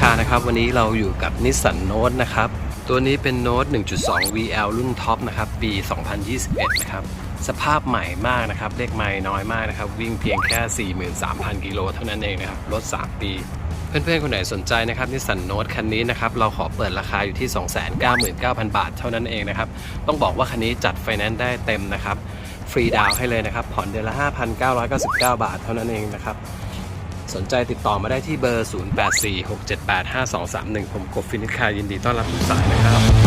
คานะครับ วันนี้เราอยู่กับนิสสันโน e นะครับ ตัวนี้เป็นโน้ต1.2 VL รุ่นท็อปนะครับ ปี 2021 นะครับ สภาพใหม่มากนะครับ เลขไม่น้อยมากนะครับ วิ่งเพียงแค่ 43,000 กิโลเท่านั้นเองนะครับ รถ 3 ปีเพื่อนๆ คนไหนสนใจนะครับนิสสันโน e คันนี้นะครับ เราขอเปิดราคาอยู่ที่ 299,000 บาทเท่านั้นเองนะครับ ต้องบอกว่าคันนี้จัดไฟแนนซ์ได้เต็มนะครับ ฟรีดาวน์ให้เลยนะครับ ผ่อนเดือนละ 5,999 บาทเท่านั้นเองนะครับ สนใจติดต่อมาได้ที่เบอร์ 0846785231 ผมกบฟินิชคายินดีต้อนรับทุกสายนะครับ